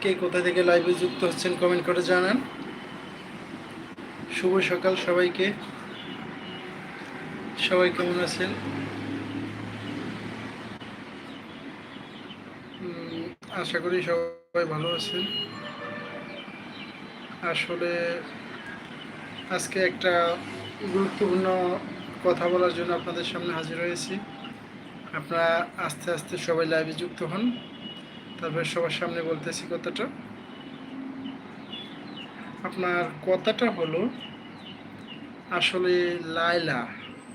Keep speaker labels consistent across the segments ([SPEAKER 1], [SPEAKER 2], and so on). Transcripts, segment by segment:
[SPEAKER 1] কে কোথা থেকে লাইভে যুক্ত হচ্ছেন কমেন্ট করে জানান। শুভ সকাল সবাইকে। সবাই কেমন আছেন? আশা করি সবাই ভালো আছেন। আসলে আজকে একটা গুরুত্বপূর্ণ কথা বলার জন্য আপনাদের সামনে হাজির হয়েছি। আপনারা আস্তে আস্তে সবাই লাইভে যুক্ত হন। তারপরে সবার সামনে বলতেছি কথাটা। আপনার কথাটা হলো, আসলে লায়লা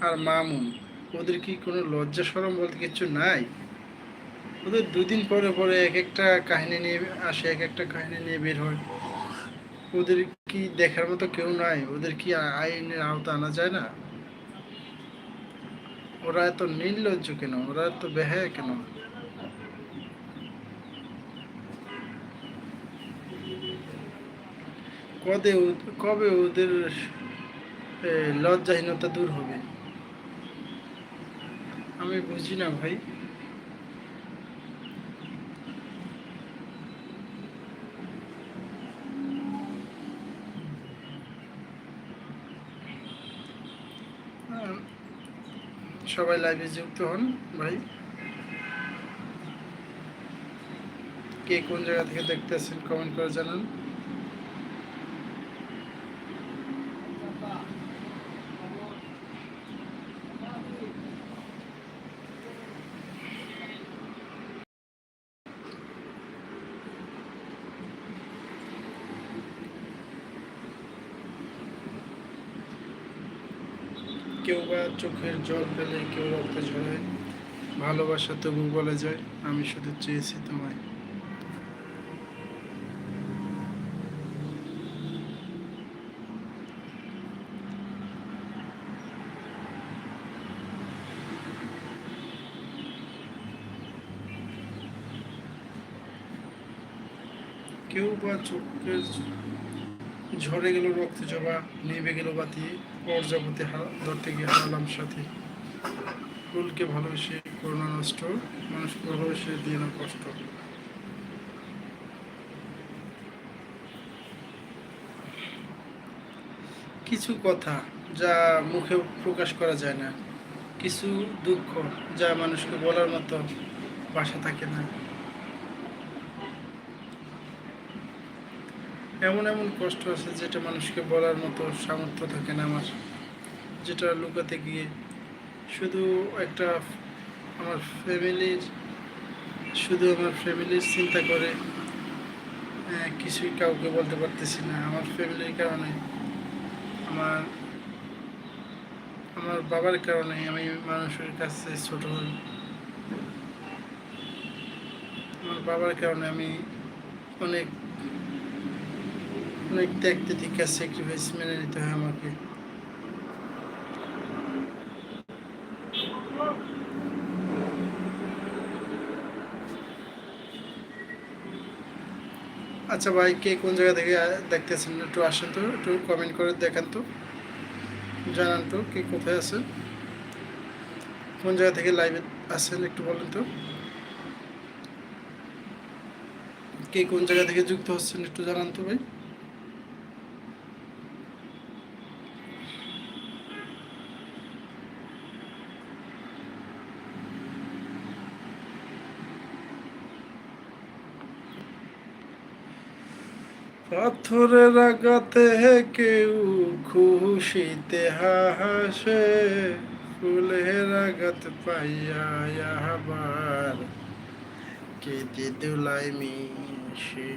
[SPEAKER 1] আর মামুন, ওদের কি কোনো লজ্জা সরম বলতে কিছু নাই? ওদের দুদিন পরে পরে এক একটা কাহিনী নিয়ে আসে, এক একটা কাহিনী নিয়ে বের হয়। ওদের কি দেখার মতো কেউ নাই? ওদের কি আইনের আওতা আনা যায় না? ওরা এত নির্লজ্জ কেন? ওরা এত বেহায় কেন? কবে কবে ওদের লজ্জাহীনতা দূর হবে? আমি বুঝি না ভাই। সবাই লাইভে যুক্ত হন ভাই। কে কোন জায়গা থেকে দেখতেছেন কমেন্ট করে জানান। কেউ বা চোখের জল ফেলে কেউ রক্ত ঝরায়, ভালোবাসা তবু বলে যায়, আমি শুধু চেয়েছি তোমায়। কেউ বা চোখের ঝরে গেল রক্ত জবা, নেবে গেল বাতি পর্যাপতি ধরতে গিয়ে হারালাম সাথী। ফুলকে ভালোবেসে করোনা নষ্ট, মানুষকে ভালোবেসে দিয়ে না কষ্ট। কিছু কথা যা মুখে প্রকাশ করা যায় না। কিছু দুঃখ যা মানুষকে বলার মতো বাসা থাকে না। এমন এমন কষ্ট আছে যেটা মানুষকে বলার মতো সামর্থ্য থাকে না আমার। যেটা লুকাতে গিয়ে শুধু একটা আমার ফ্যামিলির, শুধু আমার ফ্যামিলির চিন্তা করে কিছুই কাউকে বলতে পারতেছি না। আমার ফ্যামিলির কারণে, আমার আমার বাবার কারণে আমি মানুষের কাছে ছোট হই। আমার বাবার কারণে আমি অনেক অনেক ঠিক স্যাক্রিফাইস মেনে নিতে হয় আমাকে আচ্ছা ভাই, কে কোন জায়গা থেকে দেখতেছেন একটু আসেন তো, একটু কমেন্ট করে দেখান তো, জানান তো কে কোথায় আছেন, কোন জায়গা থেকে লাইভে আসেন একটু বলেন তো, কে কোন জায়গা থেকে যুক্ত হচ্ছেন একটু জানান তো ভাই। পাথরের আঘাতে কেউ খুশিতে হাসে ফুলের আঘাত পাইয়া আবার কেটে দুলাই মিশে।